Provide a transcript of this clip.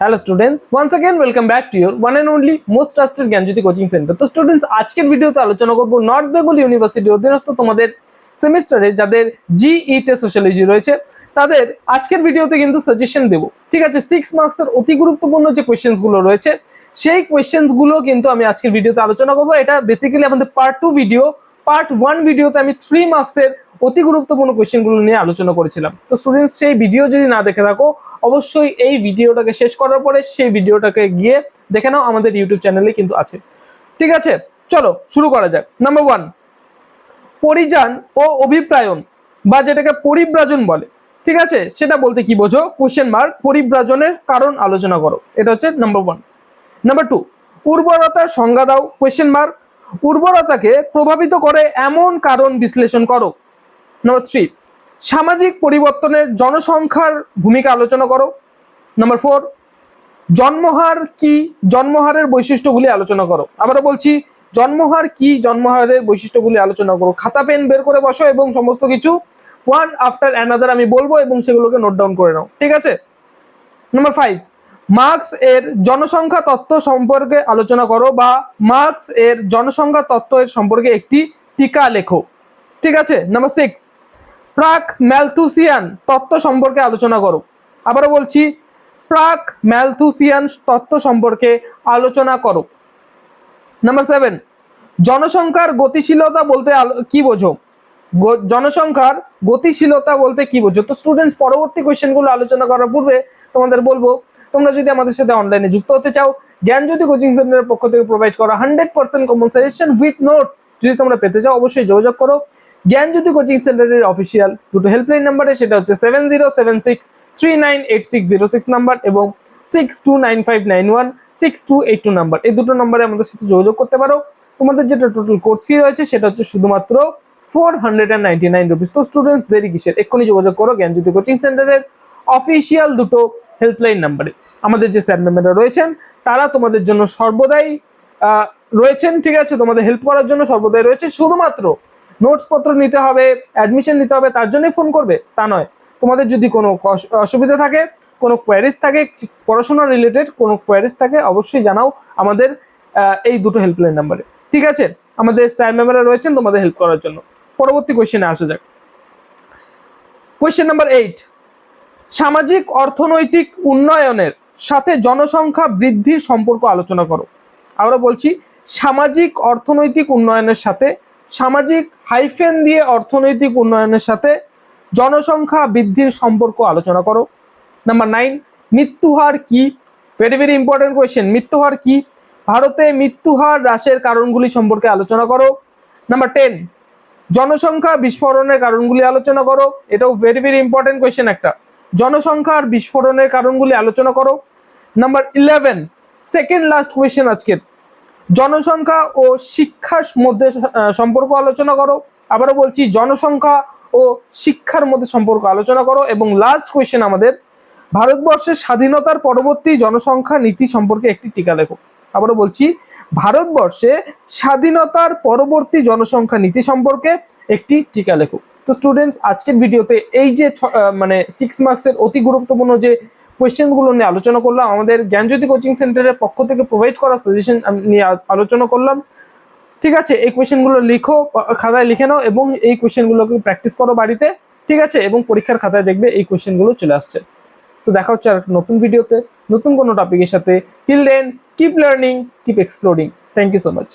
Hello students once again welcome back to your one and only most trusted Gyanjyoti coaching centre তো students আজকের ভিডিওতে আলোচনা করব north Bengal university অধীনস্থ তোমাদের সেমিস্টারে যাদের জিই তে সোশ্যালজি রয়েছে, তাদের আজকের ভিডিওতে কিন্তু সাজেশন দেব। ঠিক আছে সিক্স মার্কসের অতি গুরুত্বপূর্ণ যে কোয়েশ্চেন্সগুলো রয়েছে, সেই কোয়েশ্চেন্সগুলো কিন্তু আমি আজকের ভিডিওতে আলোচনা করব। এটা বেসিক্যালি আমাদের part two video part one ভিডিওতে আমি থ্রি মার্কসের অতি গুরুত্বপূর্ণ কোয়েশ্চেনগুলো নিয়ে আলোচনা করেছিলাম। তো স্টুডেন্টস সেই ভিডিও যদি না দেখে থাকো অবশ্যই এই ভিডিওটাকে শেষ করার পরে সেই ভিডিওটাকে গিয়ে দেখে নাও, আমাদের ইউটিউব চ্যানেলে কিন্তু আছে। ঠিক আছে, চলো শুরু করা যাক। নাম্বার ওয়ান পরিযান ও অভিপ্রায়ন বা যেটাকে পরিব্রাজন বলে। ঠিক আছে, সেটা বলতে কি বোঝো? কোশ্চেন মার্ক পরিব্রাজনের কারণ আলোচনা করো। এটা হচ্ছে নাম্বার ওয়ান নাম্বার টু উর্বরতার সংজ্ঞা দাও। কোয়েশ্চেন মার্ক উর্বরতাকে প্রভাবিত করে এমন কারণ বিশ্লেষণ করো। নাম্বার থ্রি সামাজিক পরিবর্তনের জনসংখ্যার ভূমিকা আলোচনা করো। নাম্বার ফোর জন্মহার কি জন্মহারের বৈশিষ্ট্যগুলি আলোচনা করো। আবারও বলছি, জন্মহার কি জন্মহারের বৈশিষ্ট্যগুলি আলোচনা করো। খাতা, পেন বের করে বসো এবং সমস্ত কিছু ওয়ান আফটার অ্যানাদার আমি বলব এবং সেগুলোকে নোট ডাউন করে নাও। ঠিক আছে? নাম্বার ফাইভ মার্কস এর জনসংখ্যা তত্ত্ব সম্পর্কে আলোচনা করো বা মার্কস এর জনসংখ্যা তত্ত্ব এর সম্পর্কে একটি টিকা লেখো। ঠিক আছে? নাম্বার সিক্স প্রাক ম্যালথুসিয়ান তত্ত্ব সম্পর্কে আলোচনা করো। আবারও বলছি, প্রাক ম্যালথুসিয়ান তত্ত্ব সম্পর্কে আলোচনা করো। নাম্বার সেভেন, জনসংখ্যার গতিশীলতা বলতে কি বোঝো? জনসংখ্যার গতিশীলতা বলতে কি বোঝো? তো স্টুডেন্টস পরবর্তী কোয়েশ্চেনগুলো আলোচনা করার পূর্বে তোমাদের বলব, তোমরা যদি আমাদের সাথে অনলাইনে যুক্ত হতে চাও জ্ঞানজ্যোতি কোচিং সেন্টারের পক্ষ থেকে প্রোভাইড করা hundred percent common suggestion with notes যদি তোমরা পেতে চাও, অবশ্যই যোগাযোগ করো। জ্ঞানজ্যোতি কোচিং সেন্টারের অফিসিয়াল দুটো হেল্পলাইন নাম্বারে সেটা হচ্ছে seven zero seven six three nine eight six zero six number এবং six two nine five nine one six two eight two number এই দুটো নাম্বারে আমাদের সাথে যোগাযোগ করতে পারো। তোমাদের যেটা টোটাল কোর্স ফি রয়েছে, সেটা হচ্ছে শুধুমাত্র four hundred and ninety nine rupees তো স্টুডেন্টস দেরি কিসের? এক্ষুনি যোগাযোগ করো জ্ঞানজ্যোতি কোচিং সেন্টারের অফিসিয়াল দুটো হেল্পলাইন নাম্বারে আমাদের যে স্যার ম্যামেরা রয়েছেন তারা তোমাদের জন্য সর্বদাই রয়েছেন, ঠিক আছে? তোমাদের হেল্প করার জন্য সর্বদাই রয়েছে শুধুমাত্র নোটস পত্র নিতে হবে অ্যাডমিশন নিতে হবে, তার জন্যই ফোন করবে, তা নয়। তোমাদের যদি কোনো অসুবিধা থাকে, কোনো কোয়ারিজ থাকে, পড়াশোনা রিলেটেড কোনো কোয়ারিজ থাকে, অবশ্যই জানাও আমাদের এই দুটো হেল্পলাইন নাম্বারে ঠিক আছে? আমাদের স্যার ম্যামেরা রয়েছেন তোমাদের হেল্প করার জন্য। পরবর্তী কোয়েশ্চেনে আসা যাক। কোয়েশ্চেন নাম্বার এইট সামাজিক অর্থনৈতিক উন্নয়নের সাথে জনসংখ্যা বৃদ্ধির সম্পর্ক আলোচনা করো। আমরা বলছি, সামাজিক অর্থনৈতিক উন্নয়নের সাথে, সামাজিক হাইফেন দিয়ে অর্থনৈতিক উন্নয়নের সাথে জনসংখ্যা বৃদ্ধির সম্পর্ক আলোচনা করো। নাম্বার নাইন মৃত্যুহার কি? ভেরি ভেরি ইম্পর্টেন্ট কোয়েশ্চেন মৃত্যুহার কি? ভারতে মৃত্যুহার হ্রাসের কারণগুলি সম্পর্কে আলোচনা করো। নাম্বার টেন জনসংখ্যা বিস্ফোরণের কারণগুলি আলোচনা করো। এটাও ভেরি ভেরি ইম্পর্টেন্ট কোয়েশ্চেন একটা। জনসংখ্যার বিস্ফোরণের কারণগুলি আলোচনা করো। Number eleven second last question আজকের জনসংখ্যা ও শিক্ষার মধ্যে সম্পর্ক আলোচনা করো। আবারও বলছি, জনসংখ্যা ও শিক্ষার মধ্যে সম্পর্ক আলোচনা করো। এবং লাস্ট কোয়েশ্চেন আমাদের, ভারতবর্ষের স্বাধীনতার পরবর্তী জনসংখ্যা নীতি সম্পর্কে একটি টিকা লেখো। আবারও বলছি, ভারতবর্ষে স্বাধীনতার পরবর্তী জনসংখ্যা নীতি সম্পর্কে একটি টিকা লেখো। তো স্টুডেন্টস আজকের ভিডিওতে এই যে মানে সিক্স মার্কসের অতি গুরুত্বপূর্ণ যে কোয়েশ্চেনগুলো নিয়ে আলোচনা করলাম, আমাদের জ্ঞানজ্যোতি কোচিং সেন্টারের পক্ষ থেকে প্রোভাইড করা সাজেশন নিয়ে আলোচনা করলাম। ঠিক আছে, এই কোয়েশ্চেনগুলো লিখো খাতায় লিখে নাও এবং এই কোয়েশ্চেনগুলোকে প্র্যাকটিস করো বাড়িতে। ঠিক আছে, এবং পরীক্ষার খাতায় দেখবে এই কোয়েশ্চেনগুলো চলে আসছে। তো দেখা হচ্ছে আর নতুন ভিডিওতে, নতুন কোনো টপিকের সাথে। Till then keep learning keep exploring thank you so much